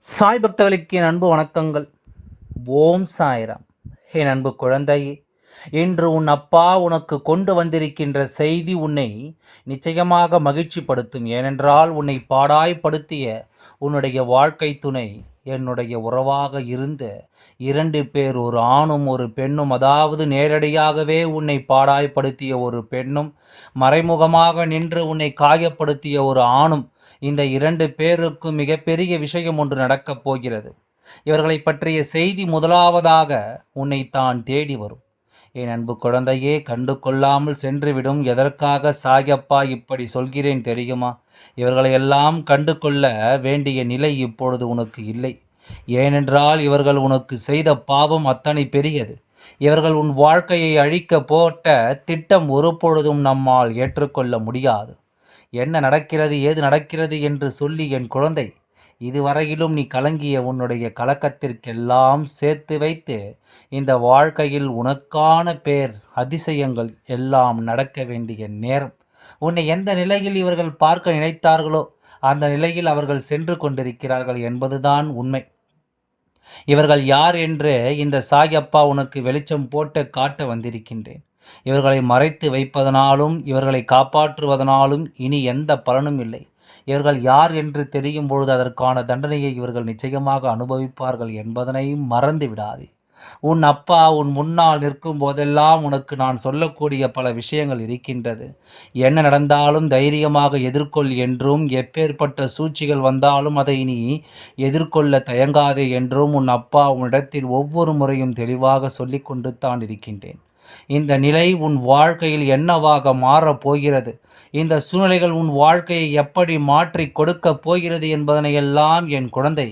சாய் பக்தர்களுக்கு என் அன்பு வணக்கங்கள். ஓம் சாய்ராம். என் அன்பு குழந்தையே இன்று உன் அப்பா உனக்கு கொண்டு வந்திருக்கின்ற செய்தி உன்னை நிச்சயமாக மகிழ்ச்சிப்படுத்தும். ஏனென்றால் உன்னை பாடாய்ப்படுத்திய உன்னுடைய வாழ்க்கை துணை என்னுடைய உறவாக இருந்த இரண்டு பேர் ஒரு ஆணும் ஒரு பெண்ணும் அதாவது நேரடியாகவே உன்னை பாடாய்ப்படுத்திய ஒரு பெண்ணும் மறைமுகமாக நின்று உன்னை காயப்படுத்திய ஒரு ஆணும் இந்த இரண்டு பேருக்கும் மிகப்பெரிய விஷயம் ஒன்று நடக்கப் போகிறது. இவர்களை பற்றிய செய்தி முதலாவதாக உன்னை தான் தேடி வரும். என் அன்பு குழந்தையே கண்டு கொள்ளாமல் சென்றுவிடும். எதற்காக சாயப்பா இப்படி சொல்கிறேன் தெரியுமா? இவர்களையெல்லாம் கண்டு கொள்ள வேண்டிய நிலை இப்பொழுது உனக்கு இல்லை. ஏனென்றால் இவர்கள் உனக்கு செய்த பாவம் அத்தனை பெரியது. இவர்கள் உன் வாழ்க்கையை அழிக்க போட்ட திட்டம் ஒருபொழுதும் நம்மால் ஏற்றுக்கொள்ள முடியாது. என்ன நடக்கிறது ஏது நடக்கிறது என்று சொல்லி என் குழந்தை இதுவரையிலும் நீ கலங்கிய உன்னுடைய கலக்கத்திற்கெல்லாம் சேர்த்து வைத்து இந்த வாழ்க்கையில் உனக்கான பேர் அதிசயங்கள் எல்லாம் நடக்க வேண்டிய நேரம். உன்னை எந்த நிலையில் இவர்கள் பார்க்க நினைத்தார்களோ அந்த நிலையில் அவர்கள் சென்று கொண்டிருக்கிறார்கள் என்பதுதான் உண்மை. இவர்கள் யார் என்று இந்த சாயப்பா உனக்கு வெளிச்சம் போட்டு காட்ட வந்திருக்கின்றேன். இவர்களை மறைத்து வைப்பதனாலும் இவர்களை காப்பாற்றுவதனாலும் இனி எந்த பலனும் இல்லை. இவர்கள் யார் என்று தெரியும் பொழுது அதற்கான தண்டனையை இவர்கள் நிச்சயமாக அனுபவிப்பார்கள் என்பதனையும் மறந்து விடாதே. உன் அப்பா உன் முன்னால் நிற்கும் போதெல்லாம் உனக்கு நான் சொல்லக்கூடிய பல விஷயங்கள் இருக்கின்றது. என்ன நடந்தாலும் தைரியமாக எதிர்கொள் என்றும் எப்பேற்பட்ட சூழ்ச்சிகள் வந்தாலும் அதை நீ எதிர்கொள்ள தயங்காதே என்றும் உன் அப்பா உன்னிடத்தில் ஒவ்வொரு முறையும் தெளிவாக சொல்லிக்கொண்டு தான் இருக்கின்றேன். இந்த நிலை உன் வாழ்க்கையில் என்னவாக மாறப் போகிறது? இந்த சூழ்நிலைகள் உன் வாழ்க்கையை எப்படி மாற்றி கொடுக்கப் போகிறது என்பதனை எல்லாம் என் குழந்தை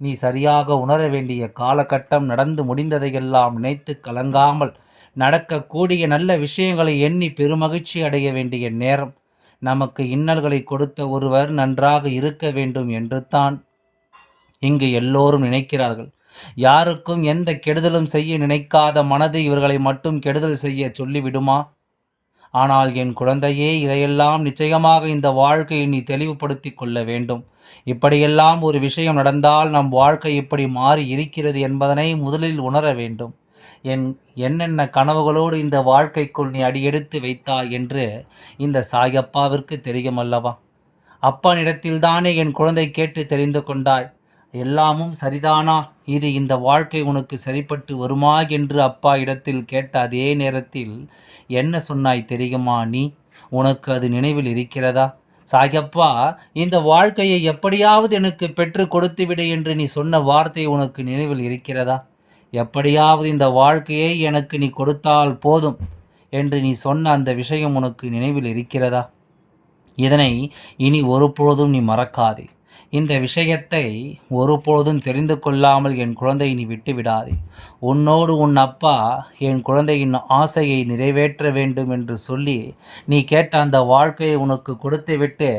நீ சரியாக உணர வேண்டிய காலகட்டம் நடந்து முடிந்ததையெல்லாம் நினைத்து கலங்காமல் நடக்கக்கூடிய நல்ல விஷயங்களை எண்ணி பெருமகிழ்ச்சி அடைய வேண்டிய நேரம். நமக்கு இன்னல்களை கொடுத்த ஒருவர் நன்றாக இருக்க வேண்டும் என்று தான் இங்கு எல்லோரும் நினைக்கிறார்கள். யாருக்கும் எந்த கெடுதலும் செய்ய நினைக்காத மனது இவர்களை மட்டும் கெடுதல் செய்ய சொல்லிவிடுமா? ஆனால் என் குழந்தையே இதையெல்லாம் நிச்சயமாக இந்த வாழ்க்கையை நீ தெளிவுபடுத்தி கொள்ள வேண்டும். இப்படியெல்லாம் ஒரு விஷயம் நடந்தால் நம் வாழ்க்கை இப்படி மாறி இருக்கிறது என்பதனை முதலில் உணர வேண்டும். என் என்னென்ன கனவுகளோடு இந்த வாழ்க்கைக்குள் நீ அடியெடுத்து வைத்தாய் என்று இந்த சாயப்பாவிற்கு தெரியும் அல்லவா அப்பனிடத்தில்தானே என் குழந்தை கேட்டு தெரிந்து கொண்டாய் எல்லாமும் சரிதானா? இது இந்த வாழ்க்கை உனக்கு சரிப்பட்டு வருமா? என்று அப்பா இடத்தில் கேட்ட அதே நேரத்தில் என்ன சொன்னாய் தெரியுமா நீ? உனக்கு அது நினைவில் இருக்கிறதா? சாயப்பா இந்த வாழ்க்கையை எப்படியாவது எனக்கு பெற்று கொடுத்து விடு என்று நீ சொன்ன வார்த்தை உனக்கு நினைவில் இருக்கிறதா? எப்படியாவது இந்த வாழ்க்கையை எனக்கு நீ கொடுத்தால் போதும் என்று நீ சொன்ன அந்த விஷயம் உனக்கு நினைவில் இருக்கிறதா? இதனை இனி ஒருபொழுதும் நீ மறக்காதே. இந்த விஷயத்தை ஒருபோதும் தெரிந்து கொள்ளாமல் என் குழந்தையை நீ விட்டு விடாதே. உன்னோடு உன் அப்பா என் குழந்தையின் ஆசையை நிறைவேற்ற வேண்டும் என்று சொல்லி நீ கேட்ட அந்த வாழ்க்கையை உனக்கு கொடுத்துவிட்டு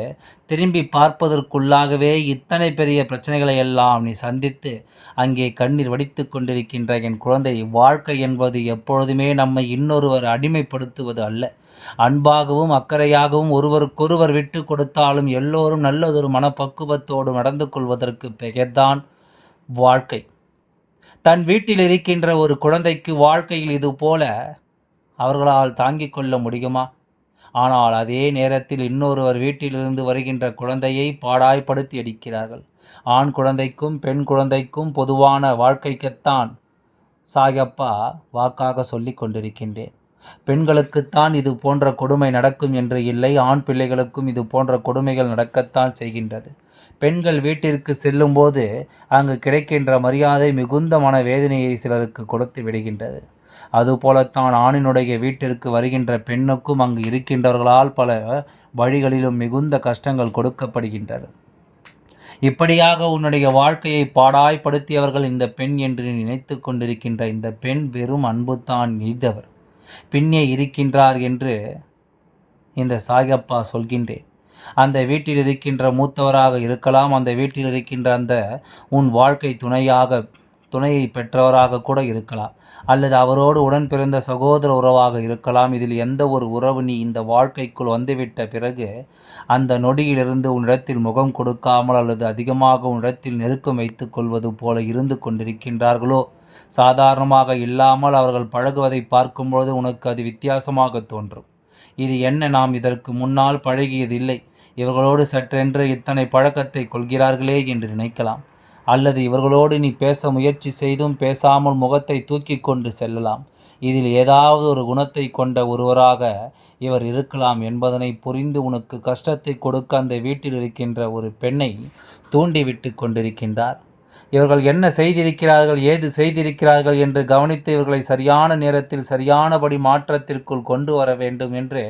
திரும்பி பார்ப்பதற்குள்ளாகவே இத்தனை பெரிய பிரச்சனைகளை எல்லாம் நீ சந்தித்து அங்கே கண்ணீர் வடித்து கொண்டிருக்கின்ற என் குழந்தை வாழ்க்கை என்பது எப்பொழுதுமே நம்மை இன்னொருவர் அடிமைப்படுத்துவது அல்ல. அன்பாகவும் அக்கறையாகவும் ஒருவருக்கொருவர் விட்டு கொடுத்தாலும் எல்லோரும் நல்லதொரு மனப்பக்குவத்தோடு நடந்து கொள்வதற்கு பெயர்தான் வாழ்க்கை. தன் வீட்டில் இருக்கின்ற ஒரு குழந்தைக்கு வாழ்க்கையில் இது போல அவர்களால் தாங்கிக் கொள்ள முடியுமா? ஆனால் அதே நேரத்தில் இன்னொருவர் வீட்டிலிருந்து வருகின்ற குழந்தையை பாடாய்ப்படுத்தி அடிக்கிறார்கள். ஆண் குழந்தைக்கும் பெண் குழந்தைக்கும் பொதுவான வாழ்க்கைக்குத்தான் சாயப்பா வாக்காக சொல்லி கொண்டிருக்கின்றேன். பெண்களுக்குத்தான் இது போன்ற கொடுமை நடக்கும் என்று இல்லை ஆண் பிள்ளைகளுக்கும் இது போன்ற கொடுமைகள் நடக்கத்தான் செய்கின்றது. பெண்கள் வீட்டிற்கு செல்லும்போது அங்கு கிடைக்கின்ற மரியாதை மிகுந்த மன வேதனையை சிலருக்கு கொடுத்து விடுகின்றது. அதுபோலத்தான் ஆணினுடைய வீட்டிற்கு வருகின்ற பெண்ணுக்கும் அங்கு இருக்கின்றவர்களால் பல வழிகளிலும் மிகுந்த கஷ்டங்கள் கொடுக்கப்படுகின்றது. இப்படியாக உன்னுடைய வாழ்க்கையை பாடாய்படுத்தியவர்கள் இந்த பெண் என்று நினைத்து கொண்டிருக்கின்ற இந்த பெண் வெறும் அன்புத்தான் நீதவர். பின்னே இருக்கின்றார் என்று இந்த சாயப்பா சொல்கின்றேன். அந்த வீட்டில் இருக்கின்ற மூத்தவராக இருக்கலாம் அந்த வீட்டில் இருக்கின்ற அந்த உன் வாழ்க்கை துணையாக துணையை பெற்றவராக கூட இருக்கலாம். அல்லது அவரோடு உடன் பிறந்த சகோதர உறவாக இருக்கலாம். இதில் எந்த ஒரு உறவு நீ இந்த வாழ்க்கைக்குள் வந்துவிட்ட பிறகு அந்த நொடியிலிருந்து உன்னிடத்தில் முகம் கொடுக்காமல் அல்லது அதிகமாக உன்னிடத்தில் நெருக்கம் வைத்துக் கொள்வது போல இருந்து கொண்டிருக்கின்றார்களோ? சாதாரணமாக இல்லாமல் அவர்கள் பழகுவதை பார்க்கும்பொழுது உனக்கு அது வித்தியாசமாக தோன்றும். இது என்ன? நாம் இதற்கு முன்னால் பழகியதில்லை. இவர்களோடு சற்றென்று இத்தனை பழக்கத்தை கொள்கிறார்களே என்று நினைக்கலாம். அல்லது இவர்களோடு நீ பேச முயற்சி செய்தும் பேசாமல் முகத்தை தூக்கி கொண்டு செல்லலாம். இதில் ஏதாவது ஒரு குணத்தை கொண்ட ஒருவராக இவர் இருக்கலாம் என்பதனை புரிந்து உனக்கு கஷ்டத்தை கொடுக்க அந்த வீட்டில் இருக்கின்ற ஒரு பெண்ணை தூண்டிவிட்டு கொண்டிருக்கின்றார். இவர்கள் என்ன செய்திருக்கிறார்கள் ஏது செய்திருக்கிறார்கள் என்று கவனித்து இவர்களை சரியான நேரத்தில் சரியானபடி மாற்றத்திற்குள் கொண்டு வர வேண்டும் என்று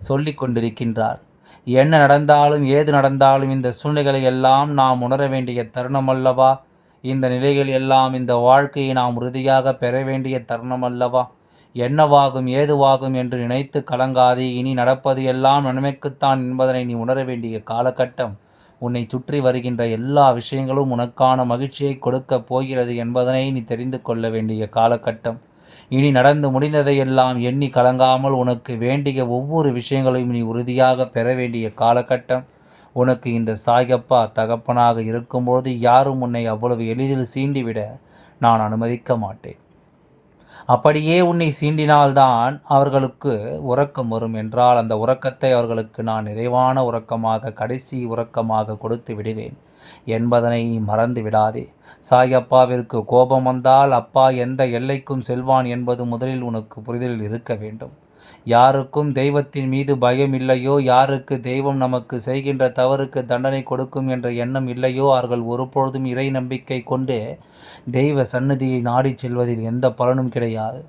சொல்லி கொண்டிருக்கின்றார். என்ன நடந்தாலும் ஏது நடந்தாலும் இந்த சூழ்நிலைகளை எல்லாம் நாம் உணர வேண்டிய தருணம் அல்லவா? இந்த நிலைகள் எல்லாம் இந்த வாழ்க்கையை நாம் உறுதியாக பெற வேண்டிய தருணம் அல்லவா? என்னவாகும் ஏதுவாகும் என்று நினைத்து கலங்காதே. இனி நடப்பது எல்லாம் நன்மைக்குத்தான் என்பதனை நீ உணர வேண்டிய காலகட்டம். உன்னை சுற்றி வருகின்ற எல்லா விஷயங்களும் உனக்கான மகிழ்ச்சியை கொடுக்கப் போகிறது என்பதனை நீ தெரிந்து கொள்ள வேண்டிய காலகட்டம். இனி நடந்து முடிந்ததையெல்லாம் எண்ணி கலங்காமல் உனக்கு வேண்டிய ஒவ்வொரு விஷயங்களையும் நீ உறுதியாக பெற வேண்டிய காலகட்டம். உனக்கு இந்த சாயப்பா தகப்பனாக இருக்கும்பொழுது யாரும் உன்னை அவ்வளவு எளிதில் சீண்டிவிட நான் அனுமதிக்க மாட்டேன். அப்படியே உன்னை சீண்டினால்தான் அவர்களுக்கு உறக்கம் வரும் என்றால் அந்த உறக்கத்தை அவர்களுக்கு நான் நிறைவான உறக்கமாக கடைசி உறக்கமாக கொடுத்து விடுவேன் என்பதனை நீ மறந்து விடாதே. சாயப்பாவிற்கு கோபம் வந்தால் அப்பா எந்த எல்லைக்கும் செல்வான் என்பது முதலில் உனக்கு புரிதலில் இருக்க வேண்டும். யாருக்கும் தெய்வத்தின் மீது பயம் இல்லையோ? யாருக்கு தெய்வம் நமக்கு செய்கின்ற தவறுக்கு தண்டனை கொடுக்கும் என்ற எண்ணம் இல்லையோ? அவர்கள் ஒருபொழுதும் இறை நம்பிக்கை கொண்டு தெய்வ சன்னதியை நாடிச் செல்வதில் எந்த பலனும் கிடையாது.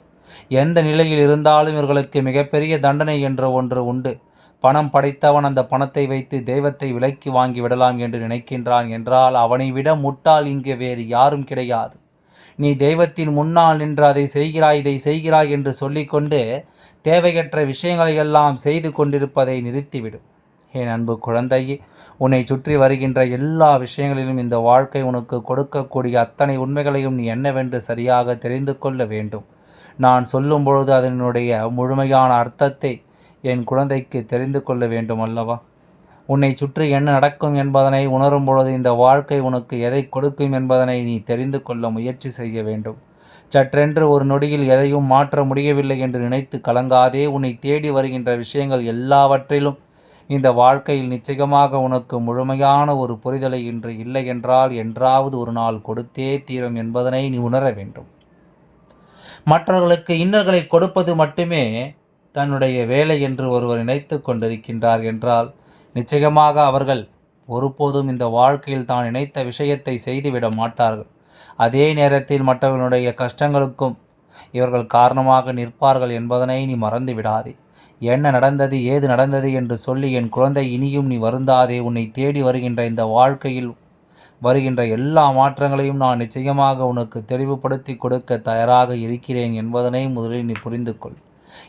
எந்த நிலையில் இருந்தாலும் இவர்களுக்கு மிகப்பெரிய தண்டனை என்ற ஒன்று உண்டு. பணம் படைத்தவன் அந்த பணத்தை வைத்து தெய்வத்தை விலக்கி வாங்கி விடலாம் என்று நினைக்கின்றான் என்றால் அவனை விட முட்டாள் இங்கு வேறு யாரும் கிடையாது. நீ தெய்வத்தின் முன்னால் நின்று அதை செய்கிறாய் இதை செய்கிறாய் என்று சொல்லிக்கொண்டு தேவையற்ற விஷயங்களை எல்லாம் செய்து கொண்டிருப்பதை நிறுத்திவிடும் என் அன்பு குழந்தையே உன்னை சுற்றி வருகின்ற எல்லா விஷயங்களிலும் இந்த வாழ்க்கை உனக்கு கொடுக்கக்கூடிய அத்தனை உண்மைகளையும் நீ என்னவென்று சரியாக தெரிந்து கொள்ள வேண்டும். நான் சொல்லும் பொழுது அதனுடைய முழுமையான அர்த்தத்தை என் குழந்தைக்கு தெரிந்து கொள்ள வேண்டும் அல்லவா? உன்னை சுற்றி என்ன நடக்கும் என்பதனை உணரும் பொழுது இந்த வாழ்க்கை உனக்கு எதை கொடுக்கும் என்பதனை நீ தெரிந்து கொள்ள முயற்சி செய்ய வேண்டும். சற்றென்று ஒரு நொடியில் எதையும் மாற்ற முடியவில்லை என்று நினைத்து கலங்காதே உன்னை தேடி வருகின்ற விஷயங்கள் எல்லாவற்றிலும். இந்த வாழ்க்கையில் நிச்சயமாக உனக்கு முழுமையான ஒரு புரிதலை இன்று இல்லை என்றால் என்றாவது ஒரு நாள் கொடுத்தே தீரும் என்பதனை நீ உணர வேண்டும். மற்றவர்களுக்கு இன்னல்களை கொடுப்பது மட்டுமே தன்னுடைய வேலை என்று ஒருவர் நினைத்து கொண்டிருக்கின்றார் என்றால் நிச்சயமாக அவர்கள் ஒருபோதும் இந்த வாழ்க்கையில் தான் நினைத்த விஷயத்தை செய்துவிட மாட்டார்கள். அதே நேரத்தில் மற்றவர்களுடைய கஷ்டங்களுக்கும் இவர்கள் காரணமாக நிற்பார்கள் என்பதனை நீ மறந்து விடாதே என்ன நடந்தது ஏது நடந்தது என்று சொல்லி என் குழந்தை இனியும் நீ வருந்தாதே. உன்னை தேடி வருகின்ற இந்த வாழ்க்கையில் வருகின்ற எல்லா மாற்றங்களையும் நான் நிச்சயமாக உனக்கு தெளிவுபடுத்தி கொடுக்க தயாராக இருக்கிறேன் என்பதனை முதலில் நீ புரிந்து கொள்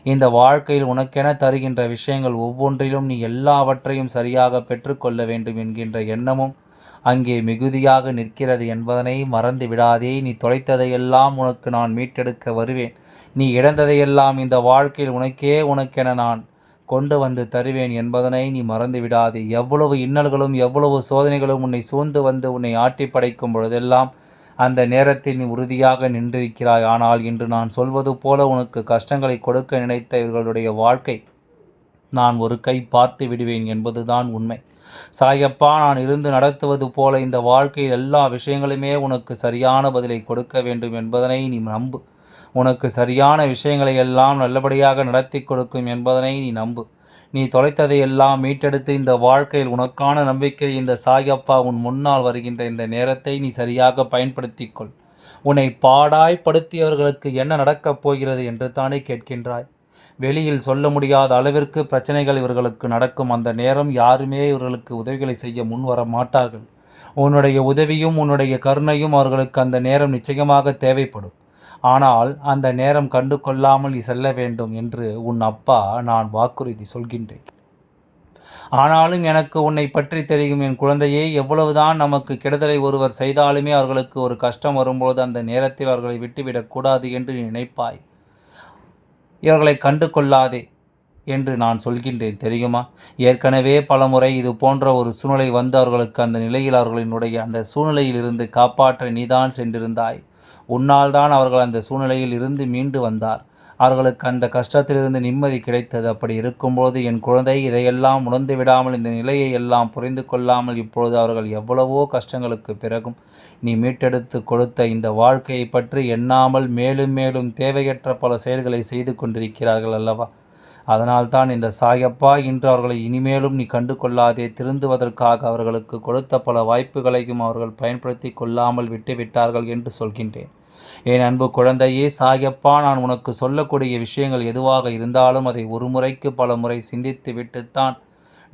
இந்த வாழ்க்கையில் உனக்கென தருகின்ற விஷயங்கள் ஒவ்வொன்றிலும் நீ எல்லாவற்றையும் சரியாக பெற்றுக்கொள்ள வேண்டும் என்கின்ற எண்ணமும் அங்கே மிகுதியாக நிற்கிறது என்பதனை மறந்து விடாதே. நீ தொலைத்ததையெல்லாம் உனக்கு நான் மீட்டெடுக்க வருவேன். நீ இழந்ததையெல்லாம் இந்த வாழ்க்கையில் உனக்கே உனக்கென நான் கொண்டு வந்து தருவேன் என்பதனை நீ மறந்து விடாதே. எவ்வளவு இன்னல்களும் எவ்வளவு சோதனைகளும் உன்னை சூழ்ந்து வந்து உன்னை ஆட்டி படைக்கும் பொழுதெல்லாம் அந்த நேரத்தில் நீ உறுதியாக நின்றிருக்கிறாய். ஆனால் இன்று நான் சொல்வது போல உனக்கு கஷ்டங்களை கொடுக்க நினைத்த இவர்களுடைய வாழ்க்கை நான் ஒரு கை பார்த்து விடுவேன் என்பதுதான் உண்மை. சாயப்பா நான் இருந்து நடத்துவது போல இந்த வாழ்க்கையில் எல்லா விஷயங்களுமே உனக்கு சரியான பதிலை கொடுக்க வேண்டும் என்பதனை நீ நம்பு. உனக்கு சரியான விஷயங்களை எல்லாம் நல்லபடியாக நடத்தி கொடுக்கும் என்பதனை நீ நம்பு. நீ தொலைத்ததை எல்லாம் மீட்டெடுத்து இந்த வாழ்க்கையில் உனக்கான நம்பிக்கை இந்த சாயப்பா உன் முன்னால் வருகின்ற இந்த நேரத்தை நீ சரியாக பயன்படுத்திக்கொள். உன்னை பாடாய்ப்படுத்தியவர்களுக்கு என்ன நடக்கப் போகிறது என்று தானே கேட்கின்றாய். வெளியில் சொல்ல முடியாத அளவிற்கு பிரச்சனைகள் இவர்களுக்கு நடக்கும். அந்த நேரம் யாருமே இவர்களுக்கு உதவிகளை செய்ய முன் வர மாட்டார்கள். உன்னுடைய உதவியும் உன்னுடைய கருணையும் அவர்களுக்கு அந்த நேரம் நிச்சயமாக தேவைப்படும். ஆனால் அந்த நேரம் கண்டு கொள்ளாமல் நீ செல்ல வேண்டும் என்று உன் அப்பா நான் வாக்குறுதி சொல்கின்றேன். ஆனாலும் எனக்கு உன்னை பற்றி தெரியும். என் குழந்தையே எவ்வளவுதான் நமக்கு கெடுதலை ஒருவர் செய்தாலுமே அவர்களுக்கு ஒரு கஷ்டம் வரும்போது அந்த நேரத்தில் அவர்களை விட்டுவிடக்கூடாது என்று நினைப்பாய். இவர்களை கண்டு கொள்ளாதே என்று நான் சொல்கின்றேன். தெரியுமா? ஏற்கனவே பலமுறை இது போன்ற ஒரு சூழ்நிலை வந்து அவர்களுக்கு அந்த நிலையில் அவர்களினுடைய அந்த சூழ்நிலையிலிருந்து காப்பாற்ற நீதான் சென்றிருந்தாய். உன்னால் தான் அவர்கள் அந்த சூழ்நிலையில் இருந்து மீண்டு வந்தார். அவர்களுக்கு அந்த கஷ்டத்திலிருந்து நிம்மதி கிடைத்தது. அப்படி இருக்கும்போது என் குழந்தை இதையெல்லாம் உணர்ந்து விடாமல் இந்த நிலையை எல்லாம் புரிந்து கொள்ளாமல் இப்பொழுது அவர்கள் எவ்வளவோ கஷ்டங்களுக்கு பிறகும் நீ மீட்டெடுத்து கொடுத்த இந்த வாழ்க்கையை பற்றி எண்ணாமல் மேலும் மேலும் தேவையற்ற பல செயல்களை செய்து கொண்டிருக்கிறார்கள் அல்லவா? அதனால்தான் இந்த சாயப்பா இன்று அவர்களை இனிமேலும் நீ கண்டு கொள்ளாதே திருந்துவதற்காக அவர்களுக்கு கொடுத்த பல வாய்ப்புகளையும் அவர்கள் பயன்படுத்தி கொள்ளாமல் விட்டுவிட்டார்கள் என்று சொல்கின்றேன். என் அன்பு குழந்தையே சாயப்பா நான் உனக்கு சொல்லக்கூடிய விஷயங்கள் எதுவாக இருந்தாலும் அதை ஒரு முறைக்கு பல முறை சிந்தித்து விட்டுத்தான்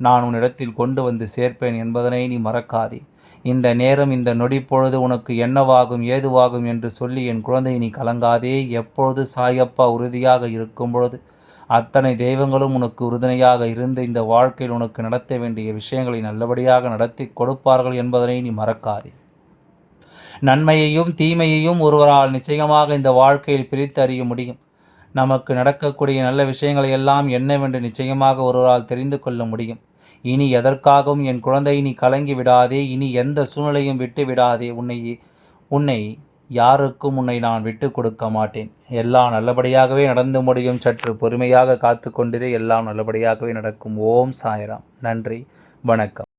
நான் உன்னிடத்தில் கொண்டு வந்து சேர்ப்பேன் என்பதனை நீ மறக்காதே. இந்த நேரம் இந்த நொடி பொழுது உனக்கு என்னவாகும் ஏதுவாகும் என்று சொல்லி என் குழந்தை நீ கலங்காதே. எப்பொழுது சாயப்பா உறுதியாக இருக்கும் பொழுது அத்தனை தெய்வங்களும் உனக்கு உறுதுணையாக இருந்து இந்த வாழ்க்கையில் உனக்கு நடத்த வேண்டிய விஷயங்களை நல்லபடியாக நடத்தி கொடுப்பார்கள் என்பதனை நீ மறக்காதே. நன்மையையும் தீமையையும் ஒருவரால் நிச்சயமாக இந்த வாழ்க்கையில் பிரித்து அறிய முடியும். நமக்கு நடக்கக்கூடிய நல்ல விஷயங்களை எல்லாம் என்னவென்று நிச்சயமாக ஒருவரால் தெரிந்து கொள்ள முடியும். இனி எதற்காகவும் என் குழந்தை நீ கலங்கி விடாதே இனி எந்த சூழ்நிலையும் விட்டு விடாதே. உன்னை உன்னை யாருக்கும் உன்னை நான் விட்டு கொடுக்க மாட்டேன். எல்லாம் நல்லபடியாகவே நடந்து முடியும். சற்று பொறுமையாக காத்து கொண்டிரு. எல்லாம் நல்லபடியாகவே நடக்கும். ஓம் சாய்ராம். நன்றி. வணக்கம்.